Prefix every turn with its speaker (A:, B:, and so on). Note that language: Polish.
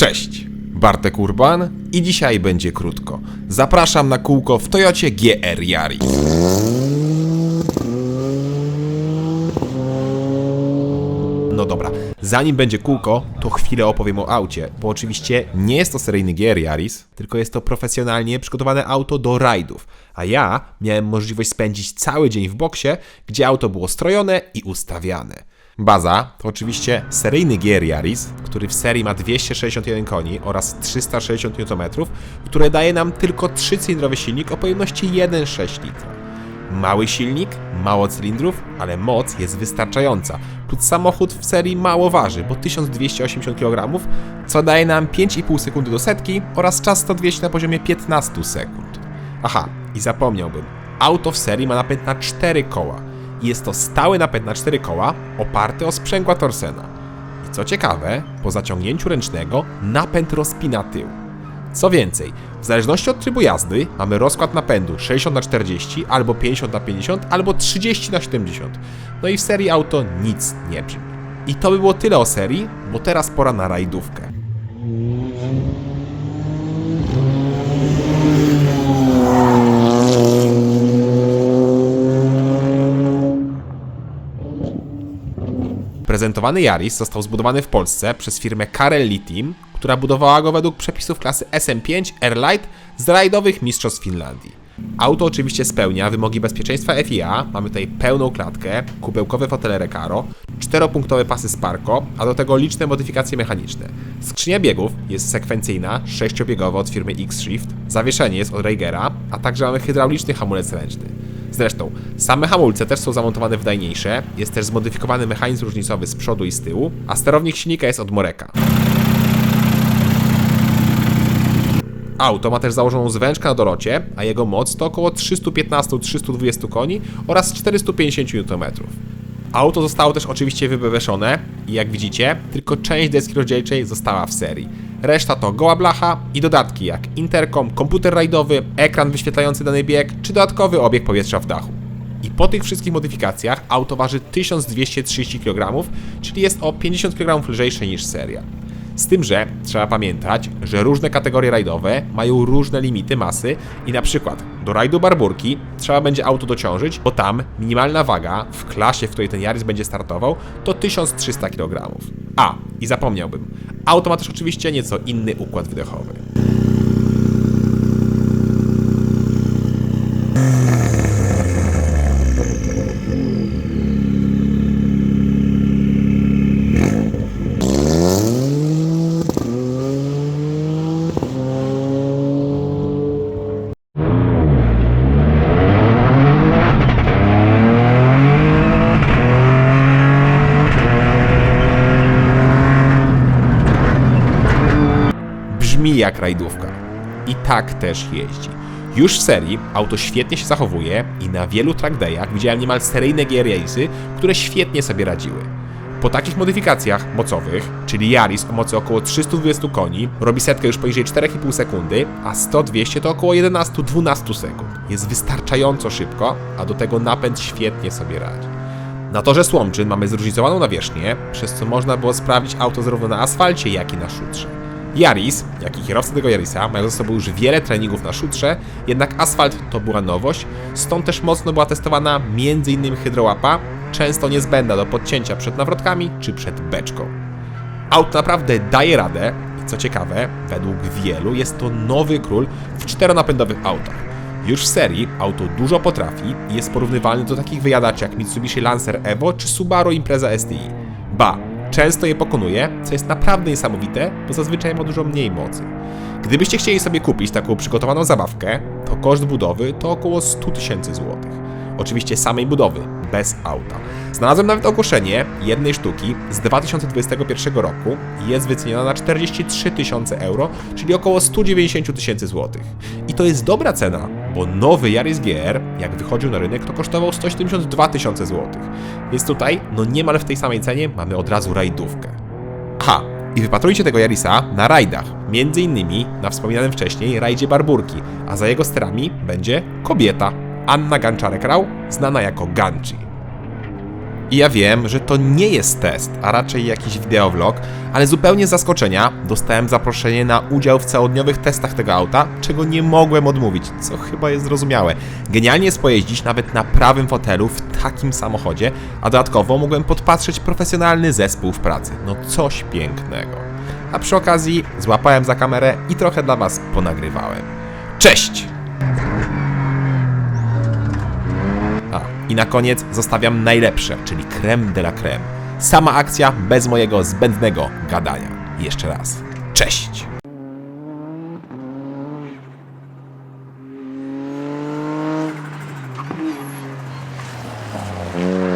A: Cześć, Bartek Urban i dzisiaj będzie krótko. Zapraszam na kółko w Toyocie GR Yaris. No dobra, zanim będzie kółko, to chwilę opowiem o aucie, bo oczywiście nie jest to seryjny GR Yaris, tylko jest to profesjonalnie przygotowane auto do rajdów, a ja miałem możliwość spędzić cały dzień w boksie, gdzie auto było strojone i ustawiane. Baza to oczywiście seryjny GR Yaris, który w serii ma 261 koni oraz 360 Nm, które daje nam tylko 3-cylindrowy silnik o pojemności 1,6 litra. Mały silnik, mało cylindrów, ale moc jest wystarczająca. Plus samochód w serii mało waży, bo 1280 kg, co daje nam 5,5 sekundy do setki oraz czas 100-200 na poziomie 15 sekund. Aha, i zapomniałbym. Auto w serii ma napęd na 4 koła. Jest to stały napęd na 4 koła oparty o sprzęgła Torsena. I co ciekawe, po zaciągnięciu ręcznego napęd rozpina tył. Co więcej, w zależności od trybu jazdy mamy rozkład napędu 60 na 40 albo 50 na 50 albo 30 na 70. No i w serii auto nic nie brzmi. I to by było tyle o serii, bo teraz pora na rajdówkę. Prezentowany Yaris został zbudowany w Polsce przez firmę Carelli Team, która budowała go według przepisów klasy SM5 Airlight z rajdowych mistrzostw Finlandii. Auto oczywiście spełnia wymogi bezpieczeństwa FIA, mamy tutaj pełną klatkę, kubełkowe fotele Recaro, czteropunktowe pasy Sparco, a do tego liczne modyfikacje mechaniczne. Skrzynia biegów jest sekwencyjna, sześciobiegowa od firmy X-Shift, zawieszenie jest od Reigera, a także mamy hydrauliczny hamulec ręczny. Zresztą, same hamulce też są zamontowane wydajniejsze, jest też zmodyfikowany mechanizm różnicowy z przodu i z tyłu, a sterownik silnika jest od Moreka. Auto ma też założoną zwężkę na dorocie, a jego moc to około 315-320 koni oraz 450 Nm. Auto zostało też oczywiście wybeweszone i jak widzicie, tylko część deski rozdzielczej została w serii. Reszta to goła blacha i dodatki jak interkom, komputer rajdowy, ekran wyświetlający dany bieg czy dodatkowy obieg powietrza w dachu. I po tych wszystkich modyfikacjach auto waży 1230 kg, czyli jest o 50 kg lżejsze niż seria. Z tym, że trzeba pamiętać, że różne kategorie rajdowe mają różne limity masy i na przykład do rajdu Barburki trzeba będzie auto dociążyć, bo tam minimalna waga w klasie, w której ten Yaris będzie startował, to 1300 kg. A, i zapomniałbym, auto ma też oczywiście nieco inny układ wydechowy. Brzmi jak rajdówka. I tak też jeździ. Już w serii auto świetnie się zachowuje i na wielu trackdayach widziałem niemal seryjne GR Race'y, które świetnie sobie radziły. Po takich modyfikacjach mocowych, czyli Yaris o mocy około 320 koni, robi setkę już poniżej 4,5 sekundy, a 100-200 to około 11-12 sekund. Jest wystarczająco szybko, a do tego napęd świetnie sobie radzi. Na torze Słomczyn mamy zróżnicowaną nawierzchnię, przez co można było sprawdzić auto zarówno na asfalcie, jak i na szutrze. Yaris, jak i kierowcy tego Yarisa, mają ze sobą już wiele treningów na szutrze, jednak asfalt to była nowość, stąd też mocno była testowana m.in. hydrołapa, często niezbędna do podcięcia przed nawrotkami czy przed beczką. Auto naprawdę daje radę i co ciekawe, według wielu jest to nowy król w czteronapędowych autach. Już w serii auto dużo potrafi i jest porównywalny do takich wyjadaczy jak Mitsubishi Lancer Evo czy Subaru Impreza STI. Ba, często je pokonuje, co jest naprawdę niesamowite, bo zazwyczaj ma dużo mniej mocy. Gdybyście chcieli sobie kupić taką przygotowaną zabawkę, to koszt budowy to około 100 tysięcy złotych. Oczywiście samej budowy, bez auta. Znalazłem nawet ogłoszenie jednej sztuki z 2021 roku jest wyceniona na 43 tysiące euro, czyli około 190 tysięcy złotych. I to jest dobra cena, bo nowy Yaris GR, jak wychodził na rynek, to kosztował 172 tysiące złotych. Więc tutaj, no niemal w tej samej cenie, mamy od razu rajdówkę. Aha, i wypatrujcie tego Yarisa na rajdach, między innymi na wspominanym wcześniej rajdzie Barburki, a za jego sterami będzie kobieta, Anna Ganczarek-Rau, znana jako Ganchi. I ja wiem, że to nie jest test, a raczej jakiś wideovlog, ale zupełnie z zaskoczenia dostałem zaproszenie na udział w całodniowych testach tego auta, czego nie mogłem odmówić, co chyba jest zrozumiałe. Genialnie jest pojeździć nawet na prawym fotelu w takim samochodzie, a dodatkowo mogłem podpatrzeć profesjonalny zespół w pracy. No coś pięknego. A przy okazji złapałem za kamerę i trochę dla Was ponagrywałem. Cześć! I na koniec zostawiam najlepsze, czyli creme de la creme. Sama akcja bez mojego zbędnego gadania. Jeszcze raz. Cześć! Mm.